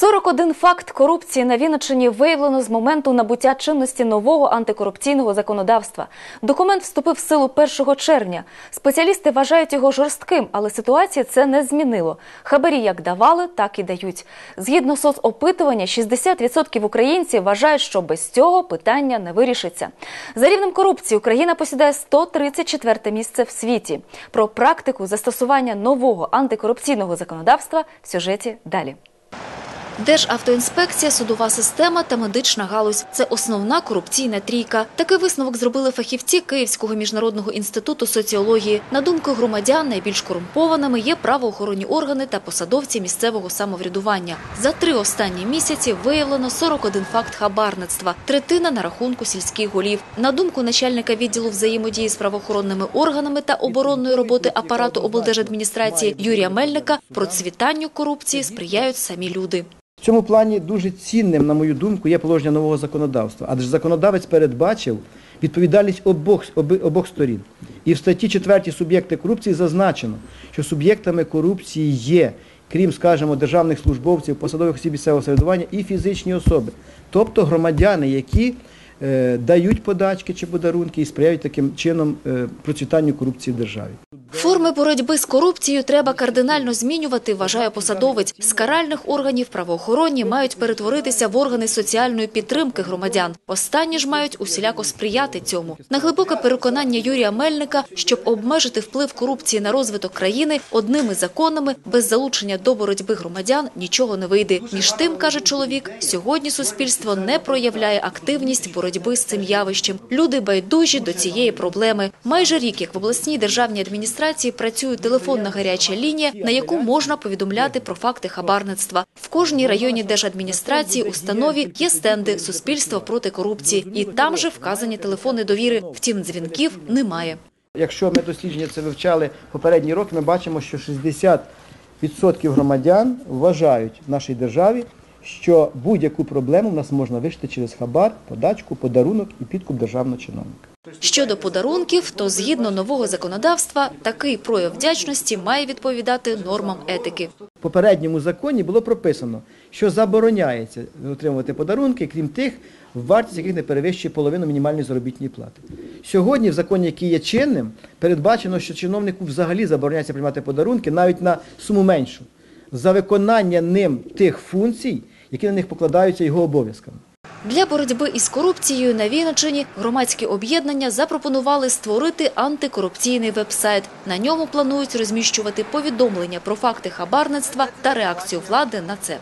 41 факт корупції на Вінниччині виявлено з моменту набуття чинності нового антикорупційного законодавства. Документ вступив в силу 1 червня. Спеціалісти вважають його жорстким, але ситуація це не змінило. Хабарі як давали, так і дають. Згідно соцопитування, 60% українців вважають, що без цього питання не вирішиться. За рівнем корупції Україна посідає 134 місце в світі. Про практику застосування нового антикорупційного законодавства в сюжеті далі. Державтоінспекція, судова система та медична галузь – це основна корупційна трійка. Такий висновок зробили фахівці Київського міжнародного інституту соціології. На думку громадян, найбільш корумпованими є правоохоронні органи та посадовці місцевого самоврядування. За три останні місяці виявлено 41 факт хабарництва, третина на рахунку сільських голів. На думку начальника відділу взаємодії з правоохоронними органами та оборонної роботи апарату облдержадміністрації Юрія Мельника, процвітанню корупції сприяють самі люди. В цьому плані дуже цінним, на мою думку, є положення нового законодавства. Адже законодавець передбачив відповідальність обох, оби- обох сторін. І в статті 4 суб'єкти корупції зазначено, що суб'єктами корупції є, крім, скажімо, державних службовців, посадових осіб місцевого самоврядування, і фізичні особи, тобто громадяни, які е, дають подачки чи подарунки і сприяють таким чином е, процвітанню корупції в державі. Форми боротьби з корупцією треба кардинально змінювати, вважає посадовець. З каральних органів правоохоронні мають перетворитися в органи соціальної підтримки громадян. Останні ж мають усіляко сприяти цьому. На глибоке переконання Юрія Мельника, щоб обмежити вплив корупції на розвиток країни, одними законами без залучення до боротьби громадян нічого не вийде. Між тим, каже чоловік, сьогодні суспільство не проявляє активність боротьби з цим явищем. Люди байдужі до цієї проблеми. Майже рік, як в обласній державній адміністрації працює телефонна гаряча лінія, на яку можна повідомляти про факти хабарництва. В кожній районній держадміністрації установі є стенди Суспільство проти корупції, і там же вказані телефони довіри. Втім, дзвінків немає. Якщо ми дослідження це вивчали попередні роки, ми бачимо, що 60% громадян вважають в нашій державі, що будь-яку проблему в нас можна вирішити через хабар, подачку, подарунок і підкуп державного чиновника. Щодо подарунків, то згідно нового законодавства, такий прояв вдячності має відповідати нормам етики. В попередньому законі було прописано, що забороняється отримувати подарунки, крім тих, вартість яких не перевищує половину мінімальної заробітної плати. Сьогодні в законі, який є чинним, передбачено, що чиновнику взагалі забороняється приймати подарунки навіть на суму меншу, за виконання ним тих функцій, які на них покладаються його обов'язками. Для боротьби із корупцією на Вінниччині громадські об'єднання запропонували створити антикорупційний вебсайт. На ньому планують розміщувати повідомлення про факти хабарництва та реакцію влади на це.